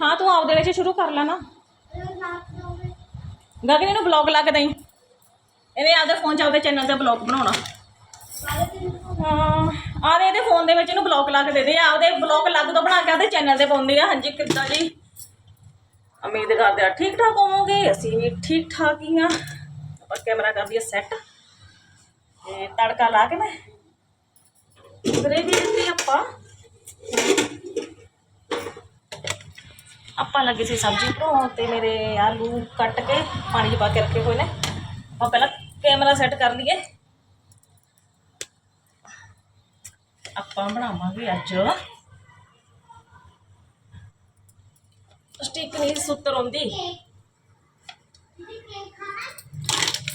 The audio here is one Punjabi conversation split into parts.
ਹਾਂ, ਤੂੰ ਆਪਦੇ ਵਿੱਚ ਸ਼ੁਰੂ ਕਰ ਲੈ ਨਾ। ਗਗਨ ਨੂੰ ਬਲੌਗ ਲਾ ਕੇ ਦੇਈ। ਇਹਨੇ ਆਪਦੇ ਫੋਨ 'ਚ ਆਪਦੇ ਚੈਨਲ ਤੇ ਬਲੌਗ ਬਣਾਉਣਾ। ਹਾਂ ਆ ਦੇ ਇਹਦੇ ਫੋਨ ਦੇ ਵਿੱਚ ਇਹਨੂੰ ਬਲੌਕ ਲਾ ਕੇ ਦੇ ਦੇ। ਆਪਦੇ ਬਲੌਕ ਲੱਗ ਤੋਂ ਬਣਾ ਕੇ ਆਪਦੇ ਚੈਨਲ ਤੇ ਪਾਉਂਦੀ ਆ ਹਾਂਜੀ, ਕਿੱਦਾਂ ਜੀ? ਉਮੀਦ ਕਰਦੇ ਆ ਠੀਕ ਠਾਕ ਹੋਵੋਗੇ। ਅਸੀਂ ਵੀ ਠੀਕ ਠਾਕ ਹੀ ਆ। ਆਪਾਂ ਕੈਮਰਾ ਕਰ ਦਈਏ ਸੈੱਟ ਤੇ ਤੜਕਾ ਲਾ ਕੇ ਮੈਂ ਗਰੇਵੀ ਦਿੱਤੀ ਆਪਾਂ। ਆਪਾਂ ਲੱਗੇ ਸੀ ਸਬਜ਼ੀ ਬਣਾਉਣ ਤੇ ਮੇਰੇ ਆਲੂ ਕੱਟ ਕੇ ਪਾਣੀ 'ਚ ਪਾ ਕੇ ਰੱਖੇ ਹੋਏ ਨੇ ਆਪਾਂ ਪਹਿਲਾਂ ਕੈਮਰਾ ਸੈੱਟ ਕਰ ਲਈਏ ਆਪਾਂ ਬਣਾਵਾਂਗੇ ਅੱਜ ਸਟਿਕ ਨਹੀਂ ਸੁੱਤਰ ਹੁੰਦੀ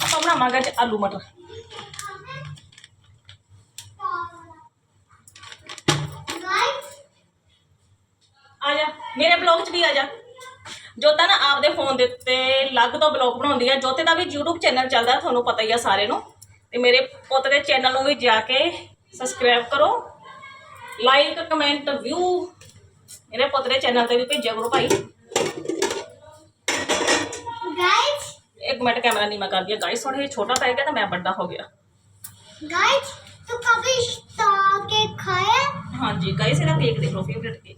ਆਪਾਂ ਬਣਾਵਾਂਗੇ ਅੱਜ ਆਲੂ ਮਟਰ ਆ ਜਾ ਮੇਰੇ ਬਲੌਗ 'ਚ ਵੀ ਆ ਜਾ। ਜੋਤਾ ਨਾ ਆਪਦੇ ਫੋਨ ਦੇ ਉੱਤੇ ਲੱਗ ਤੋਂ ਬਲੌਗ ਬਣਾਉਂਦੀ ਆ। ਜੋਤੇ ਦਾ ਵੀ YouTube ਚੈਨਲ ਚੱਲਦਾ ਤੁਹਾਨੂੰ ਪਤਾ ਹੀ ਆ ਸਾਰੇ ਨੂੰ। ਤੇ ਮੇਰੇ ਪੁੱਤ ਦੇ ਚੈਨਲ ਨੂੰ ਵੀ ਜਾ ਕੇ ਸਬਸਕ੍ਰਾਈਬ ਕਰੋ। ਲਾਈਕ ਕਮੈਂਟ ਵਿਊ ਮੇਰੇ ਪੁੱਤ ਦੇ ਚੈਨਲ ਤੇ ਵੀ ਭੇਜਿਆ ਕਰੋ ਭਾਈ। ਗਾਇਸ ਇੱਕ ਮਿੰਟ ਕੈਮਰਾ ਨਹੀਂ ਮੈਂ ਕਰ ਦਿਆ ਗਾਇਸ ਥੋੜਾ ਜਿਹਾ ਛੋਟਾ ਪੈ ਗਿਆ ਤਾਂ ਮੈਂ ਵੱਡਾ ਹੋ ਗਿਆ। ਗਾਇਸ ਤੂੰ ਕਭੀ ਤਾਂ ਕੇ ਖਾਇਆ? ਹਾਂਜੀ ਗਾਇਸ ਇਹਦਾ ਕੇਕ ਦੇਖ ਲਓ ਫੇਵਰਿਟ ਕੇਕ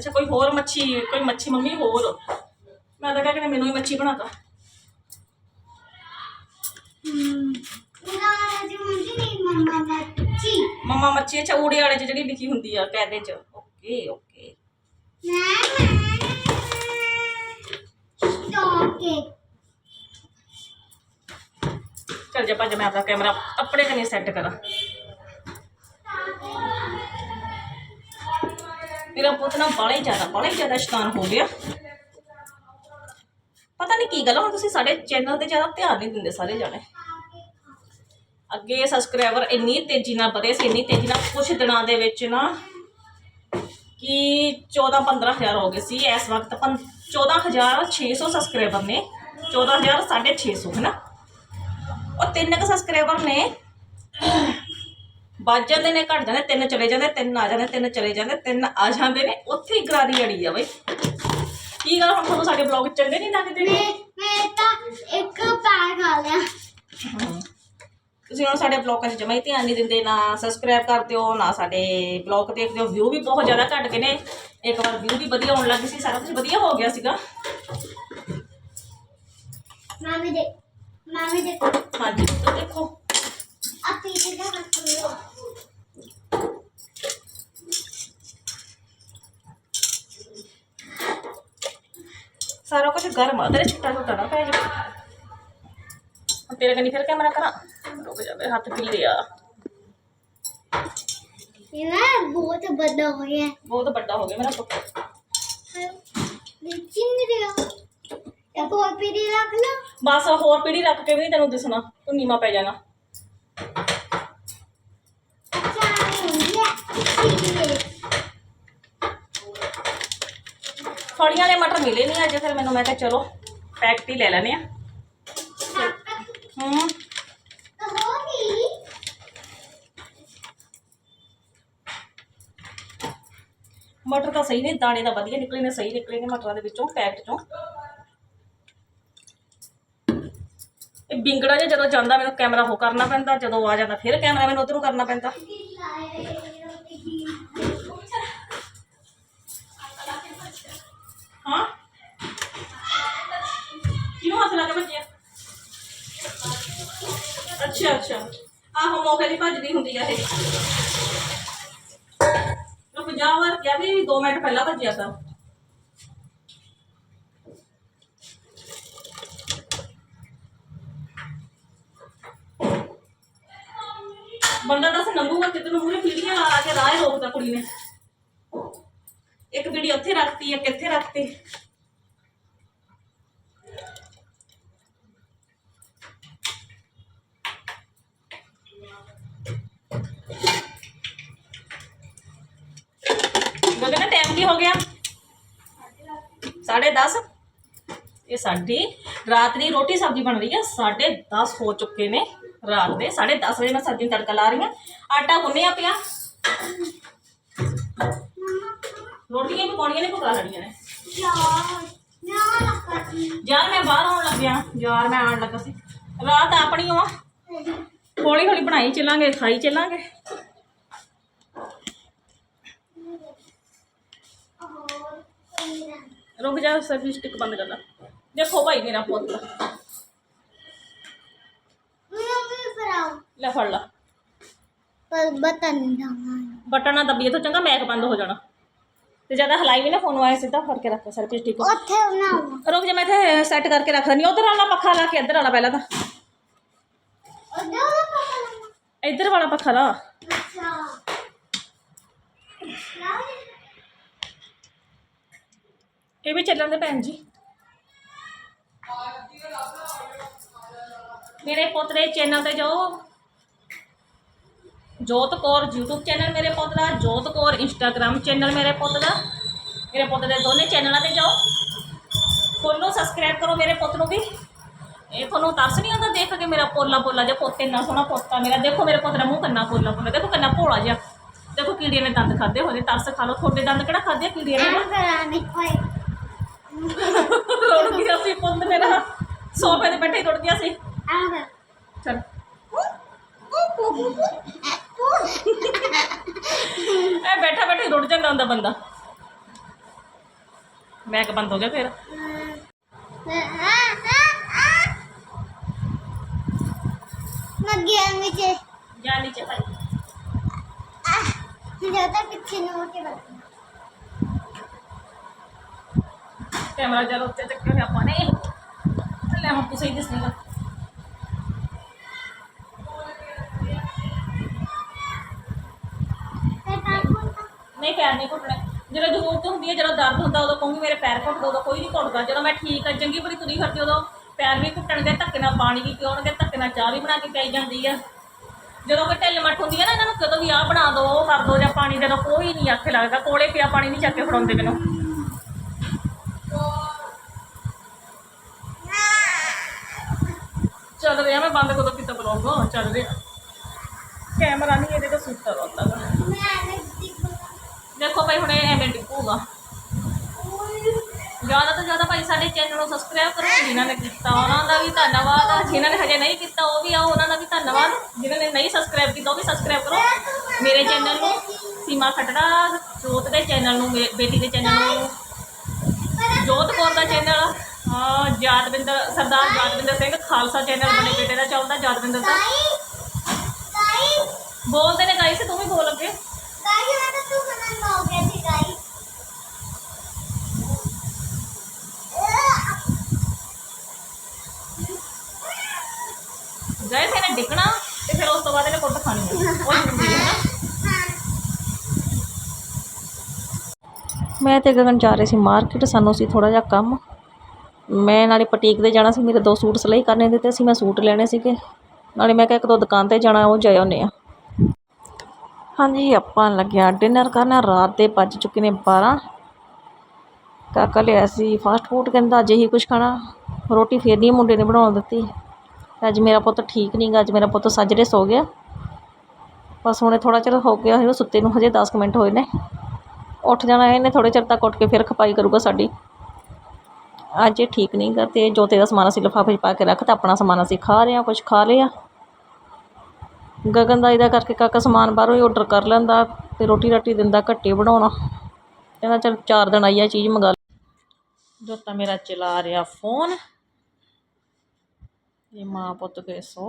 ਅੱਛਾ ਕੋਈ ਹੋਰ ਮੱਛੀ ਕੋਈ ਮੱਛੀ ਮੰਮੀ ਹੋਰ ਮੈਂ ਤਾਂ ਕਹਿੰਦਾ ਮੈਨੂੰ ਹੀ ਮੱਛੀ ਬਣਾਤਾ पूरा जो मुझे नहीं मम्मा मच्छी ਮੰਮਾ ਮੱਛੀ ਅੱਛਾ ਊੜੇ ਵਾਲੇ 'ਚ ਜਿਹੜੀ ਲਿਖੀ ਹੁੰਦੀ ਆ ਕਾਇਦੇ 'ਚ ਓਕੇ ਓਕੇ स्टॉक के ਚੱਲ ਜਾ ਭੱਜ ਮੈਂ ਆਪਣਾ ਕੈਮਰਾ ਆਪਣੇ ਕਨੇ ਮੇਰਾ ਪੁੱਤ ਨਾ ਬਾਲਾ ਹੀ ਜ਼ਿਆਦਾ ਬਾਲਾ ਹੀ ਜ਼ਿਆਦਾ ਸ਼ੈਤਾਨ ਹੋ ਗਿਆ। ਪਤਾ ਨਹੀਂ ਕੀ ਗੱਲ ਹੁਣ ਤੁਸੀਂ ਸਾਡੇ ਚੈਨਲ ਤੇ ਜ਼ਿਆਦਾ ਧਿਆਨ ਨਹੀਂ ਦਿੰਦੇ ਸਾਰੇ ਜਾਣੇ। ਅੱਗੇ ਸਬਸਕ੍ਰਾਈਬਰ ਇੰਨੀ ਤੇਜ਼ੀ ਨਾਲ ਵਧੇ ਸੀ, ਇੰਨੀ ਤੇਜ਼ੀ ਨਾਲ ਕੁਝ ਦਿਨਾਂ ਦੇ ਵਿੱਚ ਨਾ ਕਿ 14 15000 ਹੋ ਗਏ ਸੀ। ਇਸ ਵਕਤ ਪੰ 14600 ਸਬਸਕ੍ਰਾਈਬਰ ਨੇ। 14000 650 ਹੈ ਨਾ ਉਹ ਤਿੰਨ ਕੁ ਸਬਸਕ੍ਰਾਈਬਰ ਨੇ। ਵੱਜ ਜਾਂਦੇ ਨੇ ਘਟ ਜਾਂਦੇ ਤਿੰਨ ਚਲੇ ਜਾਂਦੇ ਤਿੰਨ ਆ ਜਾਂਦੇ ਤਿੰਨ ਚਲੇ ਜਾਂਦੇ ਤਿੰਨ ਆ ਜਾਂਦੇ ਨੇ ਉੱਥੇ ਹੀ ਗਰਾਰੀ ਅੜੀ ਆ ਬਈ ਕੀ ਗੱਲ ਹੁਣ ਤੁਹਾਨੂੰ ਸਾਡੇ ਬਲੌਗ ਚੰਗੇ ਨਹੀਂ ਲੱਗਦੇ ਨੇ ਮੈਂ ਤਾਂ ਇੱਕ ਪੈਰ ਖਾ ਲਿਆ ਤੁਸੀਂ ਹੁਣ ਸਾਡੇ ਬਲੌਗਾਂ 'ਚ ਜਮਾਈ ਧਿਆਨ ਨਹੀਂ ਦਿੰਦੇ ਨਾ ਸਬਸਕ੍ਰਾਈਬ ਕਰਦੇ ਹੋ ਨਾ ਸਾਡੇ ਬਲੌਗ ਦੇਖਦੇ ਹੋ ਵਿਊ ਵੀ ਬਹੁਤ ਜ਼ਿਆਦਾ ਘਟ ਗਏ ਨੇ ਇੱਕ ਵਾਰ ਵਿਊ ਵੀ ਵਧੀਆ ਆਉਣ ਲੱਗ ਸੀ ਸਾਰਾ ਕੁਝ ਵਧੀਆ ਹੋ ਗਿਆ ਸੀਗਾ ਮਾਮੀ ਦੇ ਮਾਮੀ ਦੇ ਹਾਂਜੀ ਦੇਖੋ ਆ ਪੀਜ਼ੇ ਦਾ ਹੱਥ ਲਓ ਸਾਰਾ ਕੁਝ ਗਰਮ ਆ ਤੇਰੇ ਛਿੱਟਾ ਛੁੱਟਾ ਨਾ ਪੈ ਜਾ ਹੁਣ ਤੇਰੇ ਕਨੀ ਫਿਰ ਕੈਮਰਾ ਕਰਾਂ ਰੁਕ ਜਾ ਮੇਰੇ ਹੱਥ ਪੀਲੇ ਆ ये ना बहुत बड़ा हो गया ਬਹੁਤ ਵੱਡਾ ਹੋ ਗਿਆ ਮੇਰਾ ਪੁੱਤ चिन रहा एक और पीढ़ी रख लो ਬਸ ਹੋਰ ਪੀੜੀ ਰੱਖ ਕੇ ਵੀ ਨੀ ਤੈਨੂੰ ਦਿਸਣਾ ਤੂੰ ਨੀਮਾ ਪੈ ਜਾਣਾ ਫਲੀਆਂ ਵਾਲੇ ਮਟਰ ਮਿਲੇ ਨਹੀਂ ਅੱਜ ਫਿਰ ਮੈਨੂੰ ਮੈਂ ਕਿਹਾ ਚਲੋ ਪੈਕਟ ਹੀ ਲੈ ਲੈਣੇ ਆ। ਹੂੰ। ਮਟਰ ਤਾਂ ਸਹੀ ਨੇ ਦਾਣੇ ਦਾ ਵਧੀਆ ਨਿਕਲੇ ਨੇ ਸਹੀ ਨਿਕਲੇ ਨੇ ਮਟਰਾਂ ਦੇ ਵਿੱਚੋਂ ਪੈਕਟ ਚੋਂ। ਇਹ ਬਿੰਗੜਾ ਜਿਹਾ ਜਦੋਂ ਜਾਂਦਾ ਮੈਨੂੰ ਕੈਮਰਾ ਹੋ ਕਰਨਾ ਪੈਂਦਾ ਜਦੋਂ ਆ ਜਾਂਦਾ ਫਿਰ ਕੈਮਰਾ ਮੈਨੂੰ ਉਧਰੋਂ ਕਰਨਾ ਪੈਂਦਾ। ਹਾਂ ਕਿਉਂ ਹੱਥ ਲਾ ਕੇ ਭੱਜਿਆ ਅੱਛਾ ਅੱਛਾ ਆਹੋ ਮੌਕੇ ਦੀ ਭੱਜਦੀ ਹੁੰਦੀ ਆ ਇਹ ਮੈਂ 50 ਵਾਰ ਕਿਹਾ ਵੀ 2 ਮਿੰਟ ਪਹਿਲਾਂ ਭੱਜਿਆ ਤਾਂ ਬੰਦਾ ਦੱਸ ਲੰਘੂਗਾ ਕਿਤੇ ਨੂੰ ਮੂਰੇ ਪੀੜੀਆਂ ਲਾ ਲਾ ਕੇ ਰਾਹ ਹੀ ਰੋਕਦਾ ਕੁੜੀ ਨੇ ਇੱਕ ਵੀਡੀਓ ਉੱਥੇ ਰੱਖਤੀ ਇੱਕ ਇੱਥੇ ਰੱਖਤੀ ਗਗਨ ਟਾਈਮ ਕੀ ਹੋ ਗਿਆ 10:30 ਇਹ ਸਾਡੀ ਰਾਤ ਦੀ ਰੋਟੀ ਸਬਜ਼ੀ ਬਣ ਰਹੀ ਹੈ 10:30 ਹੋ ਚੁੱਕੇ ਨੇ ਰਾਤ ਦੇ 10:30 ਵਜੇ ਮੈਂ ਸਬਜ਼ੀ ਨੂੰ ਤੜਕਾ ਲਾ ਰਹੀ ਹਾਂ ਆਟਾ ਗੁੰਨਿਆ ਪਿਆ ਰੋਟੀਆਂ ਪਕਾਉਣੀਆਂ ਨੇ ਪਕਾ ਲੈਣੀਆਂ ਨੇ ਯਾਰ ਨਾ ਲੱਗੀ ਯਾਰ ਮੈਂ ਬਾਹਰ ਆਉਣ ਲੱਗਿਆ ਯਾਰ ਮੈਂ ਆਉਣ ਲੱਗਾ ਸੀ ਰਾਤ ਆਪਣੀ ਓ ਆ ਹੌਲੀ ਹੌਲੀ ਬਣਾਈ ਚੱਲਾਂਗੇ ਖਾਈ ਚੱਲਾਂਗੇ ਰੁਕ ਜਾ ਸਰਵਿਸ ਸਟਿਕ ਬੰਦ ਕਰ ਲਾ ਦੇਖੋ ਭਾਈ ਮੇਰਾ ਪੁੱਤ ਮੈਂ ਵੀ ਫਰਾਉ ਲੈ ਫੜ ਲਾ ਪਰ ਬਟਨ ਦਵਾਂ ਬਟਨ ਨਾਲ ਦੱਬੀਏ ਤਾਂ ਚੰਗਾ ਮੈਕ ਬੰਦ ਹੋ ਜਾਣਾ ਤੇ ਜਿਆਦਾ ਹਲਾਈ ਵੀ ਨਾ ਫੋਨ ਆਇਆ ਸਿੱਧਾ ਫੜ ਕੇ ਰੱਖ ਸਰਵਿਸ ਸਟਿਕ ਉੱਥੇ ਬਣਾਉ ਰੁਕ ਜਾ ਮੈਂ ਇੱਥੇ ਸੈੱਟ ਕਰਕੇ ਰੱਖ ਦਿੰਦੀ ਉਧਰ ਵਾਲਾ ਪੱਖਾ ਲਾ ਕੇ ਇੱਧਰ ਵਾਲਾ ਪਹਿਲਾਂ ਤਾਂ ਉਹਦਾ ਉਹਦਾ ਪਤਾ ਲੱਗਾ ਇੱਧਰ ਵਾਲਾ ਪੱਖਾ ਲਾ ਅੱਛਾ ਲਾਓ ਇਹ ਵੀ ਚੱਲਣ ਦੇ ਭੈਣ ਜੀ ਮੇਰੇ ਪੁੱਤ ਦੇ ਚੈਨਲ ਤੇ ਜਾਓ जोत कौर यूट्यूब चैनल मेरे पुत का जोत कौर इंस्टाग्राम चैनल मेरे पुत का मेरे पुत के दोनों चैनल पर जाओ। फोलो सबसक्राइब करो मेरे पुत को भी। ये थोनों तरस नहीं आता देख के मेरा पोला पोला जो पुत इन्ना सोहना पोता मेरा। देखो मेरे पुत का मूँह कन्ना पोला पोला देखो कन्ना भोला जहा। देखो कीड़िया ने दंद खाधे होने तरस खा लो। थोड़े दंद कड़ा खाधे कीड़िया ने? रुड़ गया मेरा। सोफे बैठे ही रुड़ गया चल। ਐਂ ਕਰ ਚਲ ਇਹ ਬੈਠਾ ਬੈਠੇ ਰੁੜ ਜਾਂਦਾ ਹੁੰਦਾ ਬੰਦਾ ਮੈਕ ਬੰਦ ਹੋ ਗਿਆ ਫਿਰ ਲੱਗਿਆ ਵਿੱਚ ਜਾ ਨੀਚੇ ਭਾਈ ਜਿਆਦਾ ਪਿੱਛੇ ਨੂੰ ਹੋ ਕੇ ਬੈਠ ਕੈਮਰਾ ਜਰਾ ਉੱਤੇ ਚੱਕਿਆ ਹੋਇਆ ਆਪਾਂ ਨੇ ਲੈ ਹੁਣ ਤੁਸੀਂ ਨਹੀਂ ਪੈਰ ਨਹੀਂ ਘੁੱਟਣੇ। ਜਦੋਂ ਜ਼ਰੂਰਤ ਹੁੰਦੀ ਹੈ, ਜਦੋਂ ਦਰਦ ਹੁੰਦਾ, ਉਦੋਂ ਕਹੂੰਗੀ ਮੇਰੇ ਪੈਰ ਘੁੱਟ ਦੋ ਉਦੋਂ ਕੋਈ ਨਹੀਂ ਘੁੱਟਦਾ। ਜਦੋਂ ਮੈਂ ਠੀਕ ਆ ਚੰਗੀ ਬੜੀ ਤੁਰੀ ਫਿਰਦੀ ਉਦੋਂ ਪੈਰ ਵੀ ਘੁੱਟਣਗੇ, ਧੱਕੇ ਨਾਲ ਪਾਣੀ ਵੀ ਪਿਉਣਗੇ, ਧੱਕੇ ਨਾਲ ਚਾਹ ਵੀ ਬਣਾ ਕੇ ਪਿਆਈ ਜਾਂਦੀ ਆ। ਜਦੋਂ ਕੋਈ ਢਿੱਲ ਮੱਠ ਹੁੰਦੀ ਹੈ ਨਾ ਇਹਨਾਂ ਨੂੰ, ਕਦੋਂ ਵੀ ਆਹ ਬਣਾ ਦਿਓ ਉਹ ਕਰ ਦਿਓ ਜਾਂ ਪਾਣੀ ਦੇ ਦਿਓ ਕੋਈ ਨਹੀਂ ਆਖੇ ਲੱਗਦਾ। ਕੋਲੇ ਪਿਆ ਪਾਣੀ ਨਹੀਂ ਚੱਕ ਕੇ ਫੜਾਉਂਦੇ ਮੈਨੂੰ। ਚੱਲ ਰਿਹਾ ਮੈਂ ਬੰਦ ਕਦੋਂ ਕੀਤਾ ਬਲੌਗ ਚੱਲ ਰਿਹਾ। ਕੈਮਰਾ ਨਹੀਂ ਇਹਦੇ ਤੋਂ ਸੁੱਤਾ ਰਹਿੰਦਾ ਮੈਂ ਦੇਖੋ ਭਾਈ ਹੁਣ ਐਵੇਂ ਡਿੱਗੂਗਾ। ਜ਼ਿਆਦਾ ਤੋਂ ਜ਼ਿਆਦਾ ਭਾਈ ਸਾਡੇ ਚੈਨਲ ਨੂੰ ਸਬਸਕ੍ਰਾਈਬ ਕਰੋ ਜਿਨ੍ਹਾਂ ਨੇ ਕੀਤਾ ਉਹਨਾਂ ਦਾ ਵੀ ਧੰਨਵਾਦ ਆ। ਜਿਨ੍ਹਾਂ ਨੇ ਹਜੇ ਨਹੀਂ ਕੀਤਾ ਉਹ ਵੀ ਆਓ ਉਹਨਾਂ ਦਾ ਵੀ ਧੰਨਵਾਦ। ਜਿਨ੍ਹਾਂ ਨੇ ਨਹੀਂ ਸਬਸਕ੍ਰਾਈਬ ਕੀਤਾ ਉਹ ਵੀ ਸਬਸਕ੍ਰਾਈਬ ਕਰੋ। ਮੇਰੇ ਚੈਨਲ ਨੂੰ ਸੀਮਾ ਖਟੜਾ ਜੋਤ ਦੇ ਚੈਨਲ ਨੂੰ ਬੇਟੀ ਦੇ ਚੈਨਲ ਨੂੰ ਜੋਤ ਕੌਰ ਦਾ ਚੈਨਲ ਜਾਦਵਿੰਦਰ ਸਰਦਾਰ ਜਾਦਵਿੰਦਰ ਸਿੰਘ ਖਾਲਸਾ ਚੈਨਲ ਬਣੇ ਬੇਟੇ ਦਾ ਚੱਲਦਾ ਜਾਦਵਿੰਦਰ ਦਾ। ਬੋਲਦੇ ਨੇ ਗਾਈਸ ਤੂੰ ਵੀ ਬੋਲ ਅੱਗੇ ਕਾਈ ਮੈਂ ਤਾਂ ਤੂੰ ਖਾਣਾ ਹੋ ਗਿਆ ਸੀ ਕਾਈ ਗਏ ਤੇ ਨੇ ਡਿੱਗਣਾ ਤੇ ਫਿਰ ਉਸ ਤੋਂ ਬਾਅਦ ਇਹਨੇ ਕੁੱਟ ਖਾਣੀ ਹੈ ਉਹ ਜ਼ਰੂਰੀ ਹੈ ਨਾ ਮੈਂ ਤੇ ਗਗਨ ਜਾ ਰਹੇ ਸੀ ਮਾਰਕੀਟ, ਸਾਨੂੰ ਸੀ ਥੋੜਾ ਜਿਹਾ ਕੰਮ। ਮੈਂ ਨਾਲੇ ਪਟੀਕ ਦੇ ਜਾਣਾ ਸੀ, ਮੇਰੇ ਦੋ ਸੂਟ ਸਿਲਾਈ ਕਰਨੇ ਦਿੱਤੇ ਸੀ, ਮੈਂ ਸੂਟ ਲੈਣੇ ਸੀਗੇ। ਨਾਲੇ ਮੈਂ ਕਿਹਾ ਇੱਕ ਦੋ ਦੁਕਾਨ ਤੇ ਜਾਣਾ, ਉਹ ਜਾਏ ਆਉਂਦੇ ਆ। ਹਾਂਜੀ, ਆਪਾਂ ਲੱਗਿਆ ਡਿਨਰ ਕਰਨਾ, ਰਾਤ ਦੇ ਵੱਜ ਚੁੱਕੇ ਨੇ 12 ਕਾਕਾ ਲਿਆ ਸੀ ਫਾਸਟ ਫੂਡ ਕਹਿੰਦਾ ਅੱਜ ਹੀ ਕੁਝ ਖਾਣਾ। ਰੋਟੀ ਫੇਰ ਨਹੀਂ ਮੁੰਡੇ ਨੇ ਬਣਾਉਣ ਦਿੱਤੀ। ਅੱਜ ਮੇਰਾ ਪੁੱਤ ਠੀਕ ਨਹੀਂ ਗਾ, ਅੱਜ ਮੇਰਾ ਪੁੱਤ ਸੱਜਰੇ ਸੋ ਗਿਆ। ਬਸ ਹੁਣੇ ਥੋੜਾ ਚਿਰ ਹੋ ਗਿਆ ਇਹਨੂੰ ਸੁੱਤੇ ਨੂੰ, ਹਜੇ 10 ਕੁ ਮਿੰਟ ਹੋਏ ਨੇ। ਉੱਠ ਜਾਣਾ ਇਹਨੇ ਥੋੜੇ ਚਿਰ ਤੱਕ ਉੱਠ ਕੇ ਫਿਰ ਖਪਾਈ ਕਰੂਗਾ ਸਾਡੀ। ਅੱਜ ਇਹ ਠੀਕ ਨਹੀਂ ਗਾ ਤੇ ਜੋਤੇ ਦਾ ਸਮਾਨ ਅਸੀਂ ਲਿਫਾਫੇ 'ਚ ਪਾ ਕੇ ਰੱਖਤਾ ਆਪਣਾ ਸਮਾਨ ਅਸੀਂ ਖਾ ਰਹੇ ਹਾਂ ਕੁਝ ਖਾ ਲਿਆ। ਗਗਨ ਦਾ ਇਹਦਾ ਕਰਕੇ ਕਾਕਾ ਸਮਾਨ ਬਾਹਰੋਂ ਹੀ ਆਰਡਰ ਕਰ ਲੈਂਦਾ ਤੇ ਰੋਟੀ ਰਾਟੀ ਦਿੰਦਾ ਘੱਟੇ ਬਣਾਉਣਾ। ਕਹਿੰਦਾ ਚਲ ਚਾਰ ਦਿਨ ਆਈ ਆ ਚੀਜ਼ ਮੰਗਾ ਜੋਤਾ ਮੇਰਾ ਚਲਾ ਰਿਹਾ ਫੋਨ। yung mga Portugeso.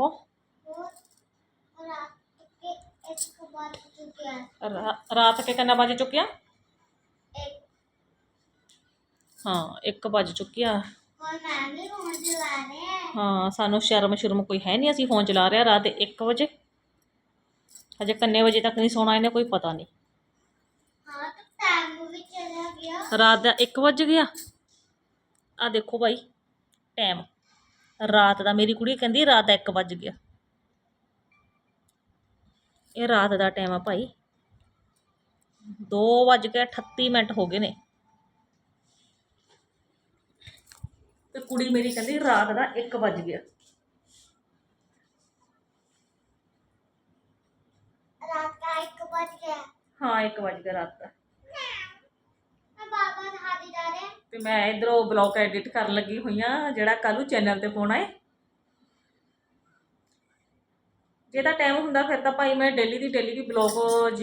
रात के कन्ना बज चुकिया हाँ एक बज चुकिया हाँ सानू शर्म शुरम कोई है नहीं अस फ़ोन चला रहे रात एक बजे अजे कन्ने बजे तक नहीं सोना इन्हें कोई पता नहीं रात का एक बज गया आ देखो भाई टाइम ਰਾਤ ਦਾ 1 ਵਜ ਗਿਆ ਆ ਦੇਖੋ ਭਾਈ ਟਾਈਮ ਰਾਤ ਦਾ ਮੇਰੀ ਕੁੜੀ ਕਹਿੰਦੀ ਰਾਤ ਦਾ 1 ਵਜ ਗਿਆ। ਇਹ ਰਾਤ ਦਾ ਟਾਈਮ ਆ ਭਾਈ। 2 ਵਜ ਕੇ 38 ਮਿੰਟ ਹੋ ਗਏ ਨੇ। ਤੇ ਕੁੜੀ ਮੇਰੀ ਕਹਿੰਦੀ ਰਾਤ ਦਾ 1 ਵਜ ਗਿਆ। ਰਾਤ ਦਾ 1 ਵਜ ਗਿਆ। ਹਾਂ 1 ਵਜ ਗਿਆ ਰਾਤ ਦਾ। ਮੈਂ ਬਾਬਾ ਦੇ ਹਾਦੀ ਜਾ ਰਿਹਾ ਤੇ ਮੈਂ ਇਧਰੋਂ ਬਲੌਗ ਐਡਿਟ ਕਰਨ ਲੱਗੀ ਹੋਈ ਆ, ਜਿਹੜਾ ਕੱਲ੍ਹ ਨੂੰ ਚੈਨਲ ਤੇ ਪਾਉਣਾ ਹੈ ਜੇ ਤਾਂ ਟਾਈਮ ਹੁੰਦਾ ਫਿਰ ਤਾਂ ਭਾਈ ਮੈਂ ਡੇਲੀ ਦੀ ਡੇਲੀ ਵੀ ਬਲੌਗ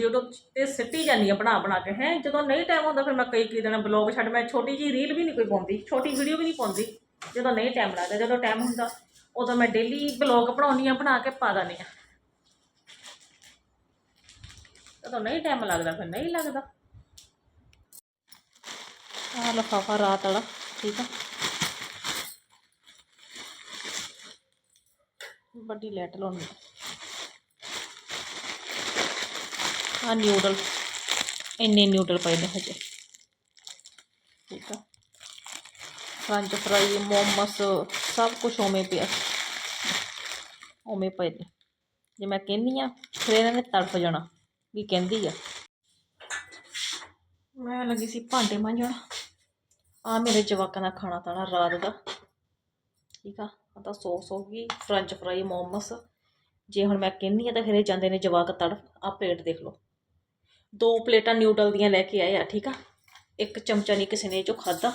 YouTube ਤੇ ਸਿੱਟੀ ਜਾਂਦੀ ਆ ਬਣਾ ਬਣਾ ਕੇ, ਹੈ। ਜਦੋਂ ਨਹੀਂ ਟਾਈਮ ਹੁੰਦਾ ਫਿਰ ਮੈਂ ਕਈ ਕਈ ਦਿਨ ਬਲੌਗ ਛੱਡ, ਮੈਂ ਛੋਟੀ ਜੀ ਰੀਲ ਵੀ ਨਹੀਂ ਕੋਈ ਪਾਉਂਦੀ, ਛੋਟੀ ਵੀਡੀਓ ਵੀ ਨਹੀਂ ਪਾਉਂਦੀ, ਜਦੋਂ ਨਹੀਂ ਟਾਈਮ ਲੱਗਦਾ, ਜਦੋਂ ਟਾਈਮ ਹੁੰਦਾ, ਉਦੋਂ ਮੈਂ ਡੇਲੀ ਬਲੌਗ ਬਣਾਉਣੀ ਆ, ਬਣਾ ਕੇ ਪਾ ਦਿੰਦੀ ਆ। ਜਦੋਂ ਨਹੀਂ ਟਾਈਮ ਲੱਗਦਾ ਫਿਰ ਨਹੀਂ ਲੱਗਦਾ। ਆਹ ਲਫਾਫਾ ਰਾਤ ਵਾਲਾ, ਠੀਕ ਆ। ਵੱਡੀ ਲੈਟ ਲਾਉਣੀ ਆ। ਨਿਊਡਲ ਇੰਨੇ ਨਿਊਡਲ ਪਏ ਨੇ ਹਜੇ। ਠੀਕ ਆ। ਫ੍ਰੈਂਚ ਫਰਾਈ ਮੋਮਸ, ਸਭ ਕੁਝ ਉਵੇਂ ਪਿਆ। ਉਵੇਂ ਪਏ ਨੇ। ਜੇ ਮੈਂ ਕਹਿੰਦੀ ਆ, ਫਿਰ ਇਹਨਾਂ ਨੇ ਤੜਫ ਜਾਣਾ, ਵੀ ਕਹਿੰਦੀ ਆ। ਮੈਂ ਲੱਗੀ ਸੀ ਭਾਂਡੇ ਮਾਂਜਣਾ। ਆ ਮੇਰੇ ਜਵਾਕਾਂ ਦਾ ਖਾਣਾ ਤਾਣਾ ਰਾਤ ਦਾ। ਠੀਕ ਆ? ਆ ਤਾਂ ਸੌਸ ਹੋ ਗਈ ਫ੍ਰੈਂਚ ਫਰਾਈ ਮੋਮਸ। ਜੇ ਹੁਣ ਮੈਂ ਕਹਿੰਦੀ ਆ ਤਾਂ ਫਿਰ ਇਹ ਜਾਂਦੇ ਨੇ ਜਵਾਕ ਤੜਫ। ਆ ਪਲੇਟ ਦੇਖ ਲਓ। ਦੋ ਪਲੇਟਾਂ ਨਿਊਡਲ ਦੀਆਂ ਲੈ ਕੇ ਆਏ ਆ, ਠੀਕ ਆ? ਇੱਕ ਚਮਚਾ ਨਹੀਂ ਕਿਸੇ ਨੇ ਜੋ ਚੋਂ ਖਾਦਾ